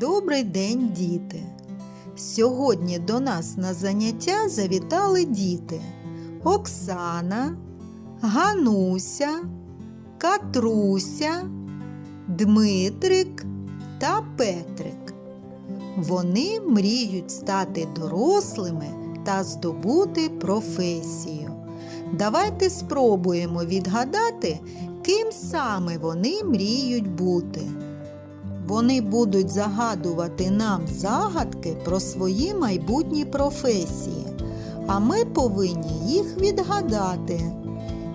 Добрий день, діти! Сьогодні до нас на заняття завітали діти Оксана, Гануся, Катруся, Дмитрик та Петрик. Вони мріють стати дорослими та здобути професію. Давайте спробуємо відгадати, ким саме вони мріють бути. Вони будуть загадувати нам загадки про свої майбутні професії, а ми повинні їх відгадати.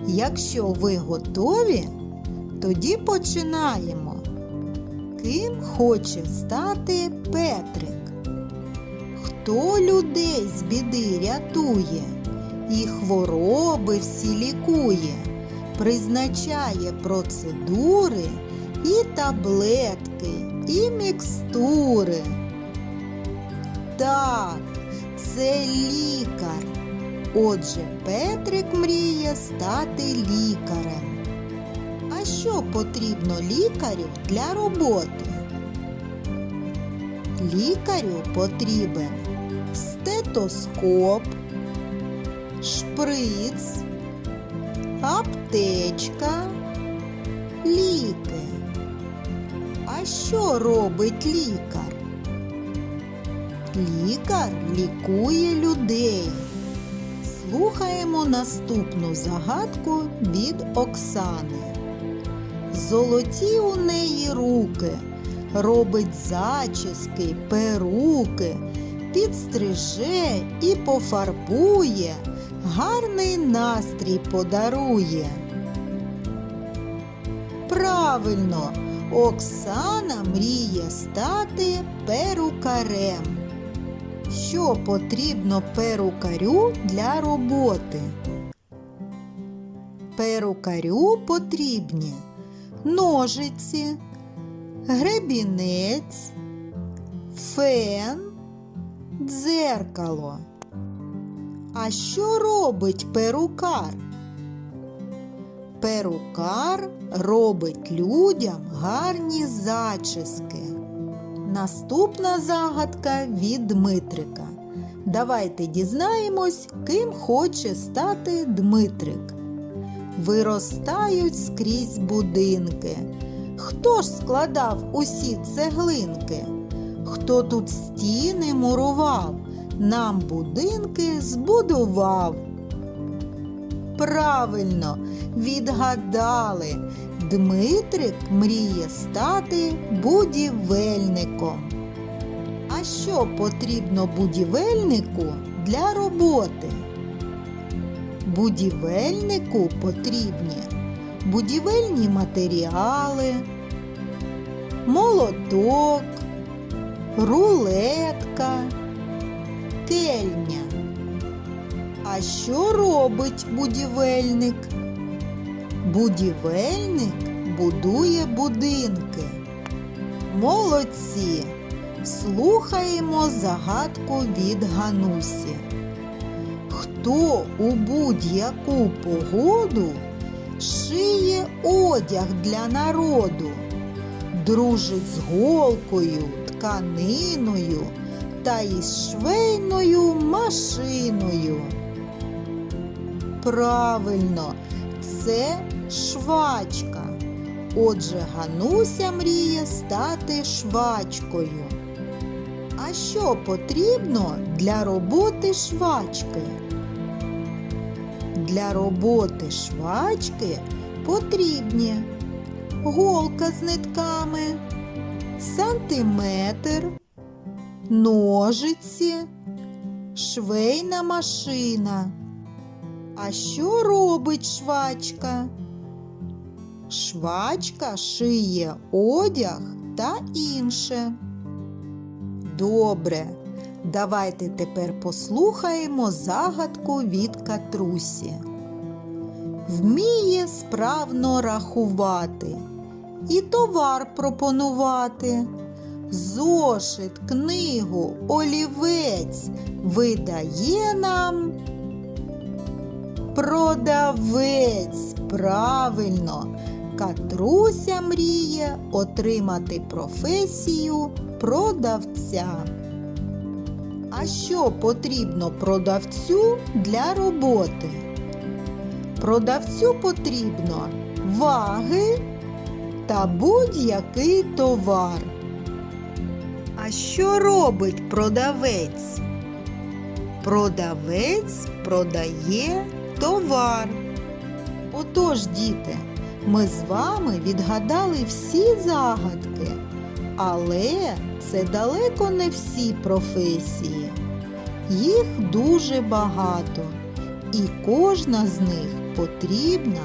Якщо ви готові, тоді починаємо. Ким хоче стати Петрик? Хто людей з біди рятує і хвороби всі лікує, призначає процедури і таблетки, і мікстури. Так, це лікар. Отже, Петрик мріє стати лікарем. А що потрібно лікарю для роботи? Лікарю потрібен стетоскоп, шприц, аптечка, ліки. Що робить лікар? Лікар лікує людей. Слухаємо наступну загадку від Оксани. Золоті у неї руки, робить зачіски, перуки, підстриже і пофарбує, гарний настрій подарує. Правильно, Оксана мріє стати перукарем. Що потрібно перукарю для роботи? Перукарю потрібні ножиці, гребінець, фен, дзеркало. А що робить перукар? Перукар робить людям гарні зачіски. Наступна загадка від Дмитрика. Давайте дізнаємось, ким хоче стати Дмитрик. Виростають скрізь будинки. Хто ж складав усі цеглинки? Хто тут стіни мурував, нам будинки збудував? Правильно, відгадали. Дмитрик мріє стати будівельником. А що потрібно будівельнику для роботи? Будівельнику потрібні будівельні матеріали, молоток, рулетка, кельня. А що робить будівельник? Будівельник будує будинки. Молодці! Слухаємо загадку від Ганусі. Хто у будь-яку погоду шиє одяг для народу, дружить з голкою, тканиною та із швейною машиною? Правильно, це швачка. Отже, Гануся мріє стати швачкою. А що потрібно для роботи швачки? Для роботи швачки потрібні голка з нитками, сантиметр, ножиці, швейна машина. А що робить швачка? Швачка шиє одяг та інше. Добре, давайте тепер послухаємо загадку від Катрусі. Вміє справно рахувати і товар пропонувати. Зошит, книгу, олівець видає нам продавець. Правильно, Катруся мріє отримати професію продавця. А що потрібно продавцю для роботи? Продавцю потрібно ваги та будь-який товар. А що робить продавець? Продавець продає товар. Отож, діти, ми з вами відгадали всі загадки, але це далеко не всі професії. Їх дуже багато, і кожна з них потрібна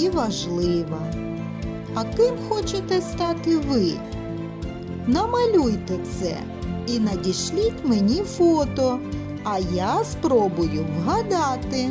і важлива. А ким хочете стати ви? Намалюйте це і надішліть мені фото, а я спробую вгадати.